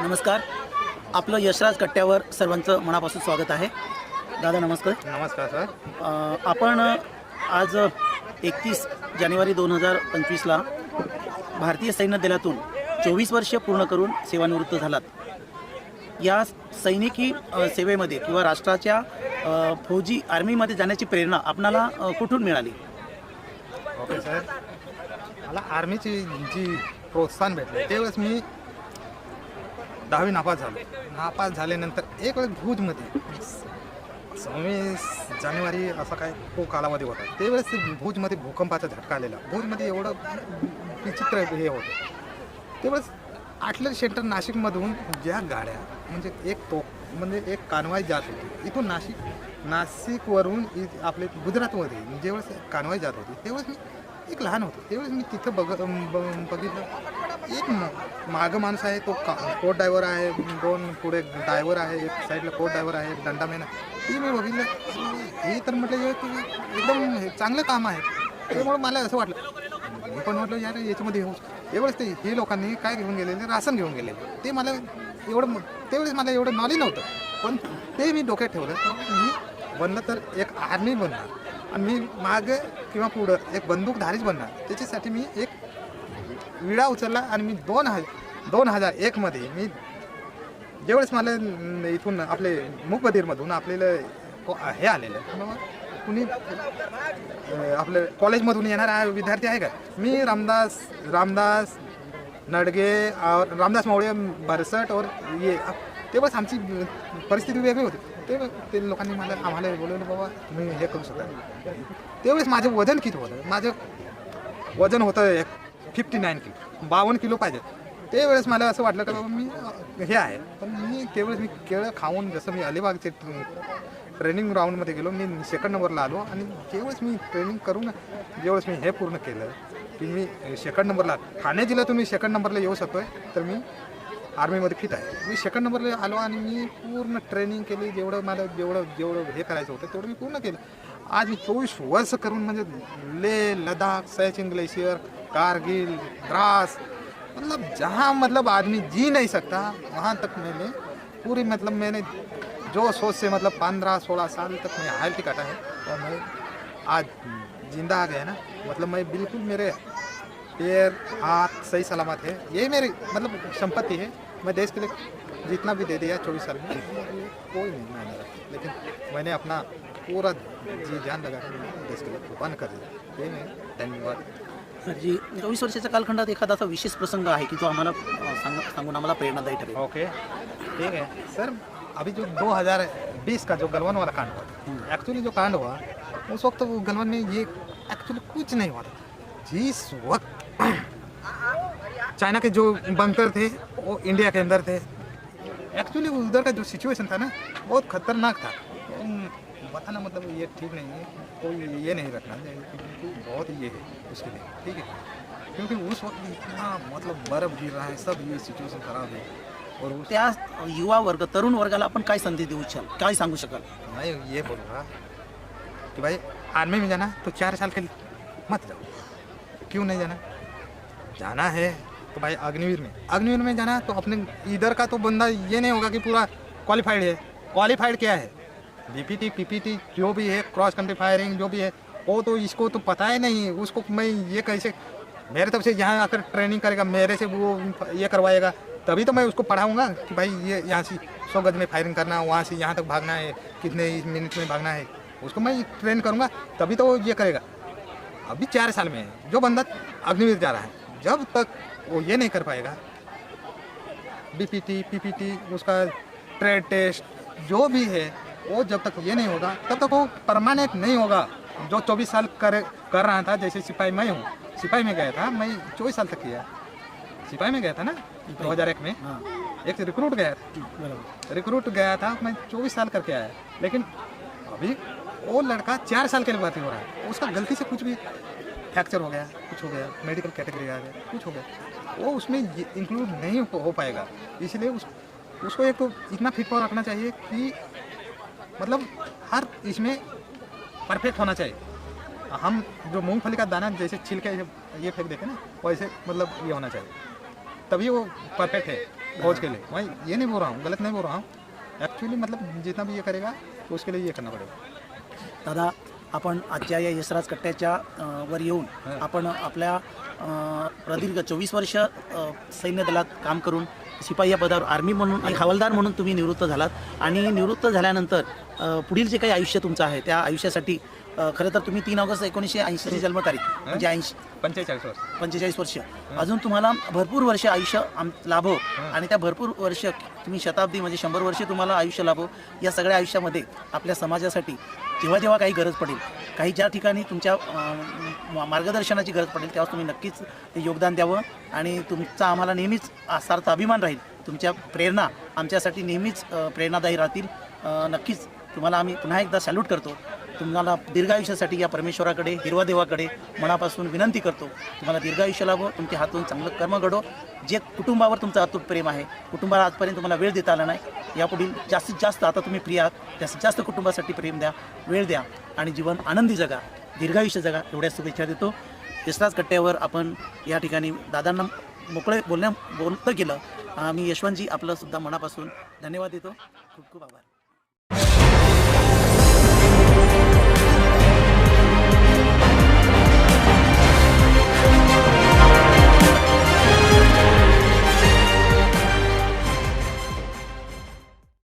नमस्कार. आपलं यशराज कट्ट्यावर सर्वांचं मनापासून स्वागत आहे. दादा नमस्कार. नमस्कार सर. आपण आज एकतीस जानेवारी दोन हजार पंचवीसला भारतीय सैन्य दलातून चोवीस वर्ष पूर्ण करून सेवानिवृत्त झालात. या सैनिकी सेवेमध्ये किंवा राष्ट्राच्या फौजी आर्मीमध्ये जाण्याची प्रेरणा आपणाला कुठून मिळाली? Okay sir. मला आर्मीची जी प्रोत्साहन भेटले त्यावेळेस मी दहावी नापास झालो. नापास झाल्यानंतर एक वेळेस भुजमध्ये सव्वीस जानेवारी असा काय तो कालामध्ये होता. त्यावेळेस भुजमध्ये भूकंपाचा झटका आलेला. भुजमध्ये एवढं विचित्र हे होतं. त्यावेळेस आटलर सेंटर नाशिकमधून ज्या गाड्या म्हणजे एक तो म्हणजे एक कानवाई जात होती. इथून नाशिक नाशिकवरून इ- आपले गुजरातमध्ये ज्यावेळेस कानवाई जात होती तेव्हाच मी एक लहान होतो. तेव्हाच मी तिथं बघ बघितलं. एक मागं माणूस आहे तो का कोट ड्रायव्हर आहे दोन पुढे ड्रायव्हर आहे एक साईडला कोट ड्रायव्हर आहे एक दंडामेन आहे. ती मी बघितलं. हे तर म्हटलं हे की एकदम हे चांगलं काम आहे. त्यामुळे मला असं वाटलं. मी पण म्हटलं यार याच्यामध्ये येऊ. एवढंच ते हे लोकांनी काय घेऊन गेलेले? राशन घेऊन गेलेले. ते मला एवढं म- त्यावेळेस मला एवढं नॉलेज नव्हतं. पण ते मी डोक्यात ठेवलं मी बनलं तर एक आर्मी बनणार. आणि मी मागे किंवा पुढं एक बंदूकधारीच बनणार. त्याच्यासाठी मी एक विडा उचलला आणि मी दोन हजार दोन हजार एकमध्ये मी ज्यावेळेस मला इथून आपले मुकबधीरमधून आपल्याला हे आलेलं कुणी आपलं कॉलेजमधून येणारा विद्यार्थी आहे का? मी रामदास रामदास नडगे और रामदास मावळे बरसट और ये तेव्हाच आमची परिस्थिती वेगळी होती. ते ते लोकांनी मला आम्हाला बोलवलं बाबा तुम्ही हे करू शकता. त्यावेळेस माझं वजन किती होतं? माझं वजन होतं एक फिफ्टी नाईन किलो. बावन्न किलो पाहिजे. वेळेस मला असं वाटलं का बाबा मी हे आहे. पण मी त्यावेळेस मी केळं खाऊन जसं मी अलिबागचे ट्रेनिंग ग्राउंडमध्ये गेलो मी सेकंड नंबरला आलो आणि ज्यावेळेस मी ट्रेनिंग करून ज्यावेळेस मी हे पूर्ण केलं की मी सेकंड नंबरला ठाणे जिल्ह्यातून मी सेकंड नंबरला येऊ शकतो आहे तर मी आर्मीमध्ये फिट आहे. मी सेकंड नंबरला आलो आणि मी पूर्ण ट्रेनिंग केली जेवढं मला जेवढं जेवढं हे करायचं होतं तेवढं मी पूर्ण केलं. आज मी चोवीस वर्ष करून म्हणजे लेह लद्दाख सयाचिन ग्लेशियर कारगिल, द्रास मतलब जहाँ मतलब आदमी जी नहीं सकता, वहाँ तक मैंने पूरी मतलब मैंने जो सोच से मतलब पंद्रह, सोलह साल तक मैं हाइल काटा है और मैं आज ज़िंदा आ गया ना। मतलब मैं बिल्कुल मेरे पैर, हाथ सही सलामत है। यही मेरी मतलब संपत्ति है। मैं देश के लिए जितना भी दे दिया चौबीस साल में, कोई नहीं रखता। लेकिन मैंने अपना पूरा जी जान लगा के मैंने देश के लिए कुर्बान कर दिया धन्यवाद जी चोवीस वर्षाच्या कालखंडात एखादा असा विशेष प्रसंग आहे की जो आम्हाला अ, सांग सांगून आम्हाला प्रेरणादायी ठरेल? ओके. ठीक है सर अभी जो 2020 का जो गलवान वाला कांड हुआ एक्चुअली जो कांड हुआ उस वक्त वो गलवान में ये एक्चुअली कुछ नहीं हुआ था। जिस वक्त चाइना के जो बंकर थे वो इंडिया के अंदर थे एक्चुअली उधर का जो सिचुएशन था ना बहुत खतरनाक था। उम, बताना मतलब ये ठीक नहीं है कोई ये नहीं रखना चाहिए क्योंकि बहुत ये है उसके लिए ठीक है? क्योंकि उस वक्त इतना मतलब बर्फ़ गिर रहा है सब ये सिचुएशन खराब है और त्या युवा वर्ग तरुण वर्गाला आपण काय संधी देऊ काय सांगू शकाल? मैं ये बोलूँगा कि भाई आर्मी में जाना तो चार साल के लिए मत जाओ। क्यों नहीं जाना? जाना है तो भाई अग्निवीर में। अग्निवीर में जाना तो अपने इधर का तो बंदा ये नहीं होगा कि पूरा क्वालिफाइड है। क्वालिफाइड क्या है? बीपीटी पीपीटी जो भी है क्रॉस कंट्री फायरिंग जो भी है, वो तो इसको तो पता ही नहीं, उसको मैं ये कैसे, मेरे तरफ़ से यहाँ आकर ट्रेनिंग करेगा, मेरे से वो ये करवाएगा, तभी तो मैं उसको पढ़ाऊँगा कि भाई ये यहाँ से सौ गज में फायरिंग करना है वहाँ से यहाँ तक भागना है, कितने मिनट में भागना है, उसको मैं ट्रेन करूँगा, तभी तो ये करेगा। अभी चार साल में है, जो बंदा अग्निवीर जा रहा है, जब तक वो ये नहीं कर पाएगा बीपीटी पीपीटी उसका ट्रेड टेस्ट जो भी है वो जब तक ये नहीं होगा तब तक वो परमानेंट नहीं होगा। जो चौबीस साल कर कर रहा था जैसे सिपाही मैं हूँ सिपाही में गया था मैं चौबीस साल तक किया। सिपाही में गया था ना दो हज़ार एक में। हाँ। एक रिक्रूट गया था। रिक्रूट गया था मैं चौबीस साल करके आया। लेकिन अभी वो लड़का चार साल के लिए भर्ती हो रहा है। उसका गलती से कुछ भी फ्रैक्चर हो गया कुछ हो गया मेडिकल कैटेगरी आ गया कुछ हो गया। वो उसमें इंक्लूड नहीं हो पाएगा। इसलिए उस उसको एक तो इतना फिट पावर रखना चाहिए कि मतलब हर इसमें परफेक्ट होना चाहिए। हम जो मूंगफली का दाना जैसे छिल के ये फेंक देते ना, वैसे मतलब ये होना चाहिए। तभी वो परफेक्ट है भोज के लिए। वही ये नहीं बोल रहा हूँ, गलत नहीं बोल रहा हूँ। एक्चुअली मतलब जितना भी ये करेगा तो उसके लिए ये करना पड़ेगा। दादा आपण आजच्या या यशराज कट्ट्याच्या वर येऊन आपण आपल्या प्रदीर्घ चोवीस वर्ष सैन्य दलात काम करून शिपाई या पदावर आर्मी म्हणून एक हवालदार म्हणून तुम्ही निवृत्त झालात. आणि निवृत्त झाल्यानंतर पुढील जे काही आयुष्य तुमचं आहे त्या आयुष्यासाठी खरं तर तुम्ही तीन ऑगस्ट एकोणीसशे ऐंशीची जन्मतारीख म्हणजे ऐंशी. पंचेचाळीस वर्ष. पंचेचाळीस वर्ष. अजून तुम्हाला भरपूर वर्ष आयुष्य आम लाभो. आणि त्या भरपूर वर्ष तुम्ही शताब्दी म्हणजे शंभर वर्ष तुम्हाला आयुष्य लाभो. या सगळ्या आयुष्यामध्ये आपल्या समाजासाठी जेव्हा जेव्हा काही गरज पडेल काही ज्या ठिकाणी तुमच्या मार्गदर्शनाची गरज पडेल तेव्हा तुम्ही नक्कीच ते योगदान द्यावं. आणि तुमचा आम्हाला नेहमीच सार्थ अभिमान राहील. तुमच्या प्रेरणा आमच्यासाठी नेहमीच प्रेरणादायी राहतील. नक्कीच तुम्हाला आम्ही पुन्हा एकदा सॅल्यूट करतो. तुम्हाला दीर्घायुष्यासाठी या परमेश्वराकडे हिरवा देवाकडे मनापासून विनंती करतो. तुम्हाला दीर्घायुष्य लाभो तुमच्या हातून चांगलं कर्म घडो. जे कुटुंबावर तुमचं अतूट प्रेम आहे कुटुंबाला आजपर्यंत तुम्हाला वेळ देता आला नाही. यापुढील जास्तीत जास्त आता तुम्ही प्रिय आहात जास्तीत जास्त कुटुंबासाठी प्रेम द्या वेळ द्या आणि जीवन आनंदी जगा. दीर्घायुष्य जगा एवढ्या शुभेच्छा देतो. तिसराच कट्ट्यावर आपण या ठिकाणी दादांना मोकळे बोलण्या बोलतं गेलं आम्ही यशवंतजी आपलं सुद्धा मनापासून धन्यवाद देतो. खूप खूप आभार.